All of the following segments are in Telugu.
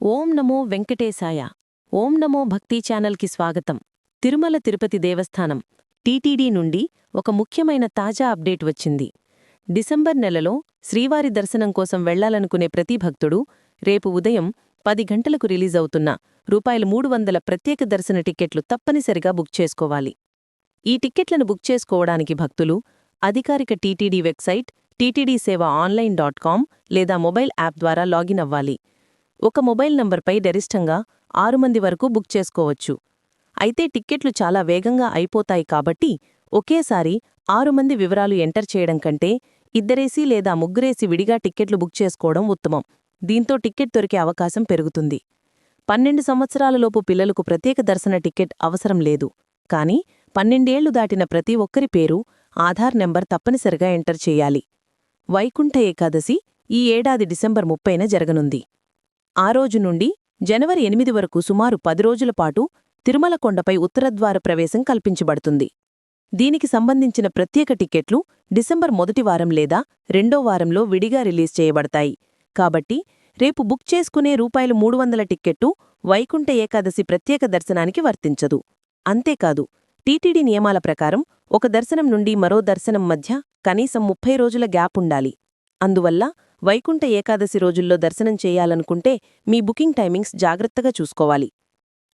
ఓం నమో వెంకటేశాయ. ఓం నమో భక్తి ఛానల్కి స్వాగతం. తిరుమల తిరుపతి దేవస్థానం టీటీడీ నుండి ఒక ముఖ్యమైన తాజా అప్డేట్ వచ్చింది. డిసెంబర్ నెలలో శ్రీవారి దర్శనం కోసం వెళ్ళాలనుకునే ప్రతి భక్తుడు రేపు ఉదయం పది గంటలకు రిలీజ్ అవుతున్న రూపాయలు మూడు వందల ప్రత్యేక దర్శన టిక్కెట్లు తప్పనిసరిగా బుక్ చేసుకోవాలి. ఈ టిక్కెట్లను బుక్ చేసుకోవడానికి భక్తులు అధికారిక TTD website TTD seva online dot com లేదా మొబైల్ యాప్ ద్వారా లాగిన్ అవ్వాలి. ఒక మొబైల్ నంబర్పై గరిష్టంగా ఆరు మంది వరకు బుక్ చేసుకోవచ్చు. అయితే టిక్కెట్లు చాలా వేగంగా అయిపోతాయి కాబట్టి ఒకేసారి ఆరు మంది వివరాలు ఎంటర్ చేయడం కంటే ఇద్దరేసి లేదా ముగ్గురేసి విడిగా టిక్కెట్లు బుక్ చేసుకోవడం ఉత్తమం. దీంతో టిక్కెట్ దొరికే అవకాశం పెరుగుతుంది. పన్నెండు సంవత్సరాలలోపు పిల్లలకు ప్రత్యేక దర్శన టిక్కెట్ అవసరం లేదు. కానీ పన్నెండేళ్ళు దాటిన ప్రతి ఒక్కరి పేరు ఆధార్ నెంబర్ తప్పనిసరిగా ఎంటర్ చేయాలి. వైకుంఠ ఏకాదశి ఈ ఏడాది డిసెంబర్ ముప్పైన జరగనుంది. ఆ రోజు నుండి జనవరి ఎనిమిది వరకు సుమారు పది రోజుల పాటు తిరుమల కొండపై ఉత్తరద్వార ప్రవేశం కల్పించబడుతుంది. దీనికి సంబంధించిన ప్రత్యేక టిక్కెట్లు డిసెంబర్ మొదటి వారం లేదా రెండో వారంలో విడిగా రిలీజ్ చేయబడతాయి. కాబట్టి రేపు బుక్ చేసుకునే రూపాయలు మూడు వందల టిక్కెట్టు వైకుంఠ ఏకాదశి ప్రత్యేక దర్శనానికి వర్తించదు. అంతేకాదు టీటీడీ నియమాల ప్రకారం ఒక దర్శనం నుండి మరో దర్శనం మధ్య కనీసం ముప్పై రోజుల గ్యాప్ ఉండాలి. అందువల్ల వైకుంఠ ఏకాదశి రోజుల్లో దర్శనం చేయాలనుకుంటే మీ బుకింగ్ టైమింగ్స్ జాగ్రత్తగా చూసుకోవాలి.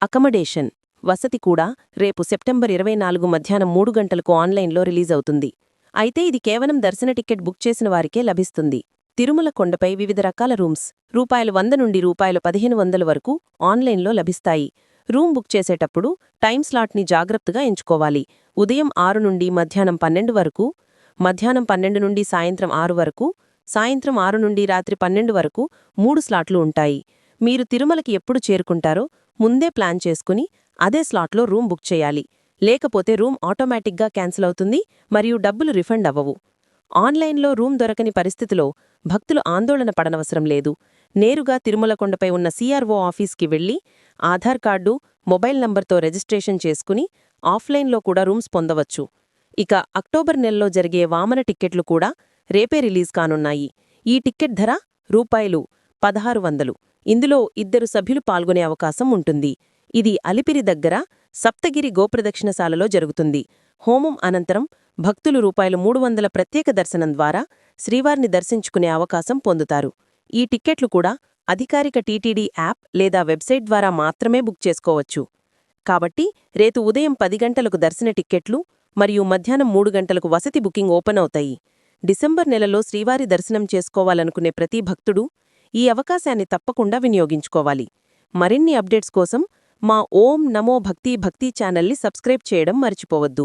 అకమడేషన్. వసతి కూడా రేపు సెప్టెంబర్ ఇరవై నాలుగు మధ్యాహ్నం మూడు గంటలకు ఆన్లైన్లో రిలీజ్ అవుతుంది. అయితే ఇది కేవలం దర్శన టికెట్ బుక్ చేసిన వారికే లభిస్తుంది. తిరుమల కొండపై వివిధ రకాల రూమ్స్ రూపాయలు వంద నుండి రూపాయలు పదిహేను వందల వరకు ఆన్లైన్లో లభిస్తాయి. రూమ్ బుక్ చేసేటప్పుడు టైం స్లాట్ని జాగ్రత్తగా ఎంచుకోవాలి. ఉదయం ఆరు నుండి మధ్యాహ్నం పన్నెండు వరకు మధ్యాహ్నం పన్నెండు నుండి సాయంత్రం ఆరు వరకు సాయంత్రం ఆరు నుండి రాత్రి పన్నెండు వరకు మూడు స్లాట్లు ఉంటాయి. మీరు తిరుమలకి ఎప్పుడు చేరుకుంటారో ముందే ప్లాన్ చేసుకుని అదే స్లాట్లో రూమ్ బుక్ చేయాలి. లేకపోతే రూమ్ ఆటోమేటిక్గా క్యాన్సిల్ అవుతుంది మరియు డబ్బులు రిఫండ్ అవ్వవు. ఆన్లైన్లో రూమ్ దొరకని పరిస్థితిలో భక్తులు ఆందోళన పడనవసరం లేదు. నేరుగా తిరుమల కొండపై ఉన్న సీఆర్ఓ ఆఫీస్కి వెళ్ళి ఆధార్ కార్డు మొబైల్ నంబర్తో రిజిస్ట్రేషన్ చేసుకుని ఆఫ్లైన్లో కూడా రూమ్స్ పొందవచ్చు. ఇక అక్టోబర్ నెలలో జరిగే వామన టిక్కెట్లు కూడా రేపే రిలీజ్ కానున్నాయి. ఈ టిక్కెట్ ధర రూపాయలు పదహారు వందలు. ఇందులో ఇద్దరు సభ్యులు పాల్గొనే అవకాశం ఉంటుంది. ఇది అలిపిరి దగ్గర సప్తగిరి గోప్రదక్షిణశాలలో జరుగుతుంది. హోమం అనంతరం భక్తులు రూపాయలు మూడు వందల ప్రత్యేక దర్శనం ద్వారా శ్రీవారిని దర్శించుకునే అవకాశం పొందుతారు. ఈ టిక్కెట్లు కూడా అధికారిక టీటీడీ యాప్ లేదా వెబ్సైట్ ద్వారా మాత్రమే బుక్ చేసుకోవచ్చు. కాబట్టి రేపు ఉదయం పది గంటలకు దర్శన టిక్కెట్లు మరియు మధ్యాహ్నం మూడు గంటలకు వసతి బుకింగ్ ఓపెన్ అవుతాయి. డిసెంబర్ నెలలో శ్రీవారి దర్శనం చేసుకోవాలనుకునే ప్రతి భక్తుడు ఈ అవకాశాన్ని తప్పకుండా వినియోగించుకోవాలి. మరిన్ని అప్డేట్స్ కోసం మా ఓం నమో భక్తి భక్తి ఛానల్ని సబ్స్క్రైబ్ చేయడం మర్చిపోవద్దు.